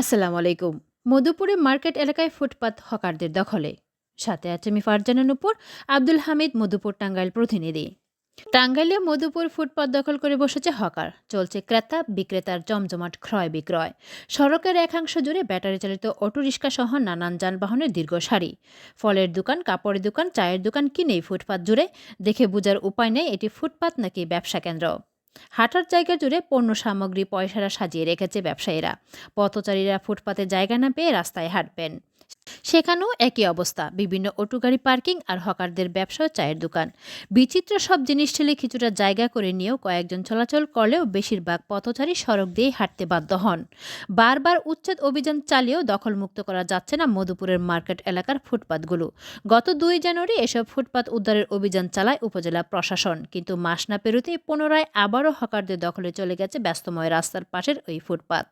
আসসালামু আলাইকুম। মধুপুরে মার্কেট এলাকায় ফুটপাত হকারদের দখলে। সাথে আছে আমি ফারজানা নুপুর আব্দুল হামিদ, মধুপুর টাঙ্গাইল প্রতিনিধি। টাঙ্গাইলে মধুপুর ফুটপাত দখল করে বসেছে হকার। চলছে ক্রেতা, বিক্রেতার জমজমাট ক্রয় বিক্রয়। সড়কের একাংশ জুড়ে ব্যাটারি চালিত অটোরিক্সা সহ নানান যানবাহনের দীর্ঘ সারি। ফলের দোকান, কাপড়ের দোকান, চায়ের দোকান কিনেই ফুটপাত জুড়ে। দেখে বোঝার উপায় নেই এটি ফুটপাত নাকি ব্যবসা কেন্দ্র। হাঁটার জায়গা জুড়ে পণ্য সামগ্রী, পয়সারা সাজিয়ে রেখেছে ব্যবসায়ীরা। পথচারীরা ফুটপাতে জায়গা না পেয়ে রাস্তায় হাঁটবেন। সেখানেও একই অবস্থা। বিভিন্ন অটো গাড়ি পার্কিং আর হকারদের ব্যবসা চায়ের দোকান। বিচিত্র সব জিনিস ঠেলে কিছুটা জায়গা করে নিয়েও কয়েকজন চলাচল করলেও বেশিরভাগ পথচারী সড়ক দিয়েই হাঁটতে বাধ্য হন। বারবার উচ্ছেদ অভিযান চালিয়েও দখলমুক্ত করা যাচ্ছে না মধুপুরের মার্কেট এলাকার ফুটপাতগুলো। গত দুই জানুয়ারি এসব ফুটপাত উদ্ধারের অভিযান চালায় উপজেলা প্রশাসন। কিন্তু মাস না পেরোতেই পুনরায় আবারও হকারদের দখলে চলে গেছে ব্যস্তময় রাস্তার পাশের ওই ফুটপাত।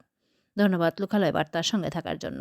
ধন্যবাদ, লোকালয় বার্তার সঙ্গে থাকার জন্য।